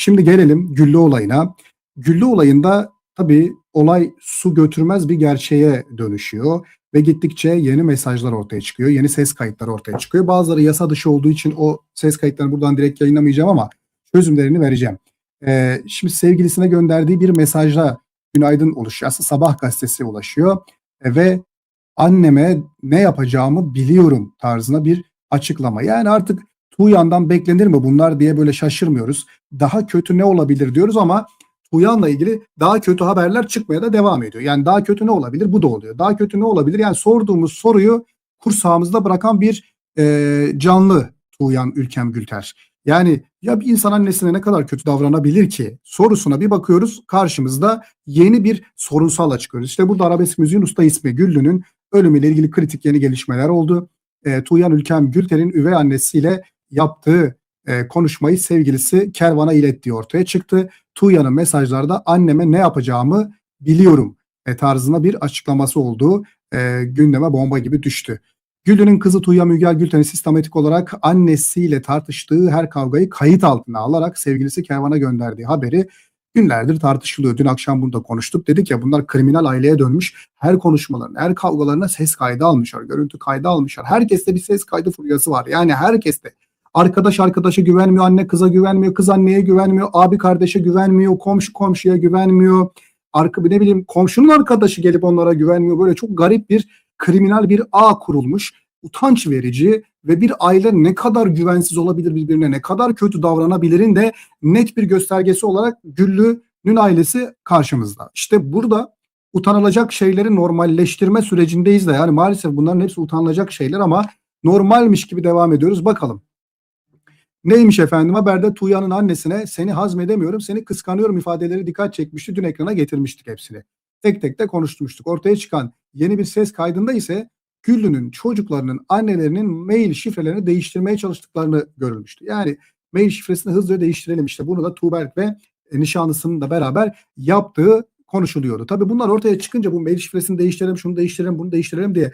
Şimdi gelelim Güllü olayına. Güllü olayında tabii olay su götürmez bir gerçeğe dönüşüyor ve gittikçe yeni mesajlar ortaya çıkıyor. Yeni ses kayıtları ortaya çıkıyor. Bazıları yasa dışı olduğu için o ses kayıtlarını buradan direkt yayınlamayacağım ama çözümlerini vereceğim. Ee, şimdi sevgilisine gönderdiği bir mesajla günaydın oluşuyor. Aslında sabah gazetesi ulaşıyor E, ve anneme ne yapacağımı biliyorum tarzına bir açıklama. Yani artık Tuğyan'dan beklenir mi bunlar diye böyle şaşırmıyoruz. Daha kötü ne olabilir diyoruz ama Tuğyan'la ilgili daha kötü haberler çıkmaya da devam ediyor. Yani daha kötü ne olabilir? Bu da oluyor. Daha kötü ne olabilir? Yani sorduğumuz soruyu kursağımızda bırakan bir e, canlı Tuğyan Ülkem Gülter. Yani ya bir insan annesine ne kadar kötü davranabilir ki sorusuna bir bakıyoruz karşımızda yeni bir sorunsalla çıkıyoruz. İşte burada arabesk müziğin usta ismi Güllü'nün ölümüyle ilgili kritik yeni gelişmeler oldu. E, Tuğyan Ülkem Gülter'in üvey annesiyle yaptığı e, konuşmayı sevgilisi Kervan'a ilettiği ortaya çıktı. Tuğyan'ın mesajlarda anneme ne yapacağımı biliyorum e, tarzında bir açıklaması olduğu e, gündeme bomba gibi düştü. Güllü'nün kızı Tuğya Mügel Gülten'i sistematik olarak annesiyle tartıştığı her kavgayı kayıt altına alarak sevgilisi Kervan'a gönderdiği haberi günlerdir tartışılıyor. Dün akşam bunu da konuştuk. Dedik ya bunlar kriminal aileye dönmüş. Her konuşmalarına, her kavgalarına ses kaydı almışlar. Görüntü kaydı almışlar. Herkeste bir ses kaydı furyası var. Yani herkeste. Arkadaş arkadaşa güvenmiyor, anne kıza güvenmiyor, kız anneye güvenmiyor, abi kardeşe güvenmiyor, komşu komşuya güvenmiyor. Arka ne bileyim komşunun arkadaşı gelip onlara güvenmiyor. Böyle çok garip bir kriminal bir ağ kurulmuş. Utanç verici ve bir aile ne kadar güvensiz olabilir birbirine, ne kadar kötü davranabilirin de net bir göstergesi olarak Güllü'nün ailesi karşımızda. İşte burada utanılacak şeyleri normalleştirme sürecindeyiz de yani maalesef bunların hepsi utanılacak şeyler ama normalmiş gibi devam ediyoruz. Bakalım. Neymiş efendim haberde Tuğya'nın annesine seni hazmedemiyorum seni kıskanıyorum ifadeleri dikkat çekmişti. Dün ekrana getirmiştik hepsini. Tek tek de konuşmuştuk. Ortaya çıkan yeni bir ses kaydında ise Güllü'nün çocuklarının annelerinin mail şifrelerini değiştirmeye çalıştıklarını görülmüştü. Yani mail şifresini hızlıca değiştirelim işte bunu da Tuğberk ve nişanlısının da beraber yaptığı konuşuluyordu. Tabii bunlar ortaya çıkınca bu mail şifresini değiştirelim, şunu değiştirelim, bunu değiştirelim diye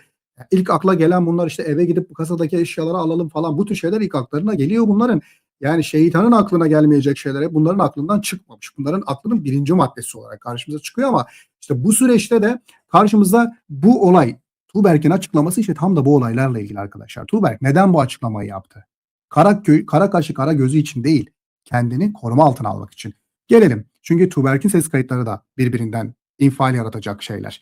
ilk akla gelen bunlar işte eve gidip bu kasadaki eşyaları alalım falan bu tür şeyler ilk aklarına geliyor bunların. Yani şeytanın aklına gelmeyecek şeyler bunların aklından çıkmamış. Bunların aklının birinci maddesi olarak karşımıza çıkıyor ama işte bu süreçte de karşımıza bu olay Tuğberk'in açıklaması işte tam da bu olaylarla ilgili arkadaşlar. Tuğberk neden bu açıklamayı yaptı? Kara, kara kaşı kara gözü için değil kendini koruma altına almak için. Gelelim. Çünkü Tuğberk'in ses kayıtları da birbirinden infial yaratacak şeyler.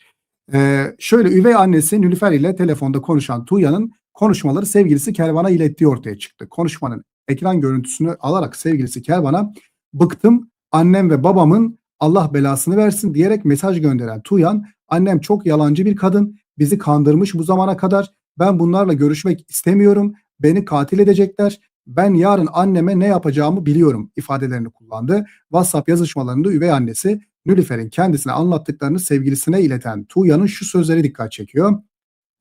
Ee, şöyle üvey annesi Nülüfer ile telefonda konuşan Tuğya'nın konuşmaları sevgilisi Kervan'a ilettiği ortaya çıktı. Konuşmanın ekran görüntüsünü alarak sevgilisi Kervan'a bıktım annem ve babamın Allah belasını versin diyerek mesaj gönderen Tuğyan annem çok yalancı bir kadın bizi kandırmış bu zamana kadar ben bunlarla görüşmek istemiyorum beni katil edecekler ben yarın anneme ne yapacağımı biliyorum ifadelerini kullandı. WhatsApp yazışmalarında üvey annesi Nülüfer'in kendisine anlattıklarını sevgilisine ileten Tuğya'nın şu sözleri dikkat çekiyor.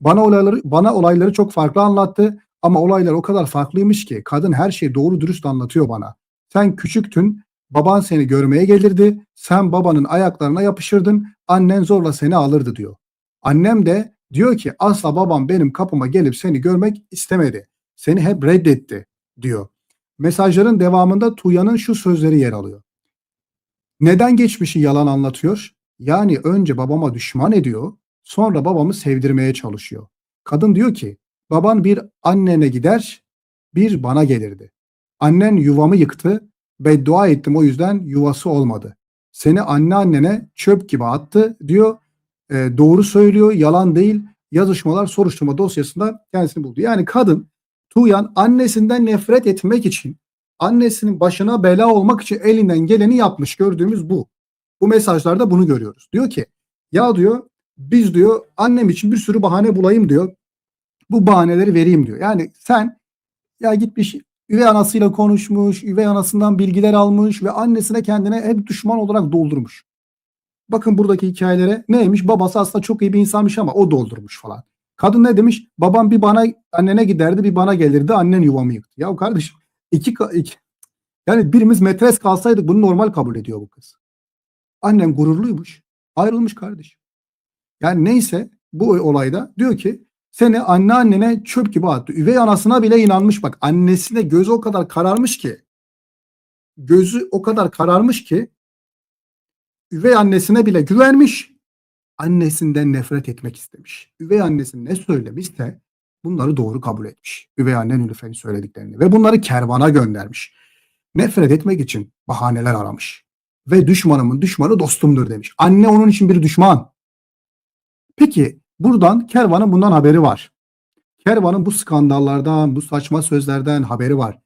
Bana olayları, bana olayları çok farklı anlattı ama olaylar o kadar farklıymış ki kadın her şeyi doğru dürüst anlatıyor bana. Sen küçüktün, baban seni görmeye gelirdi, sen babanın ayaklarına yapışırdın, annen zorla seni alırdı diyor. Annem de diyor ki asla babam benim kapıma gelip seni görmek istemedi. Seni hep reddetti diyor. Mesajların devamında Tuğya'nın şu sözleri yer alıyor. Neden geçmişi yalan anlatıyor? Yani önce babama düşman ediyor, sonra babamı sevdirmeye çalışıyor. Kadın diyor ki, baban bir annene gider, bir bana gelirdi. Annen yuvamı yıktı, beddua ettim o yüzden yuvası olmadı. Seni anneannene çöp gibi attı diyor. E, doğru söylüyor, yalan değil. Yazışmalar soruşturma dosyasında kendisini buldu. Yani kadın Tuğyan annesinden nefret etmek için annesinin başına bela olmak için elinden geleni yapmış. Gördüğümüz bu. Bu mesajlarda bunu görüyoruz. Diyor ki ya diyor biz diyor annem için bir sürü bahane bulayım diyor. Bu bahaneleri vereyim diyor. Yani sen ya gitmiş üvey anasıyla konuşmuş, üvey anasından bilgiler almış ve annesine kendine hep düşman olarak doldurmuş. Bakın buradaki hikayelere neymiş? Babası aslında çok iyi bir insanmış ama o doldurmuş falan. Kadın ne demiş? Babam bir bana annene giderdi bir bana gelirdi annen yuvamı yıktı. Ya kardeşim iki, iki yani birimiz metres kalsaydık bunu normal kabul ediyor bu kız. Annem gururluymuş. Ayrılmış kardeşim. Yani neyse bu olayda diyor ki seni anneannene çöp gibi attı. Üvey anasına bile inanmış bak. Annesine gözü o kadar kararmış ki. gözü o kadar kararmış ki üvey annesine bile güvenmiş. Annesinden nefret etmek istemiş. Üvey annesi ne söylemişse bunları doğru kabul etmiş. Üvey anne Nilüfer'in söylediklerini ve bunları kervana göndermiş. Nefret etmek için bahaneler aramış. Ve düşmanımın düşmanı dostumdur demiş. Anne onun için bir düşman. Peki buradan kervanın bundan haberi var. Kervanın bu skandallardan, bu saçma sözlerden haberi var.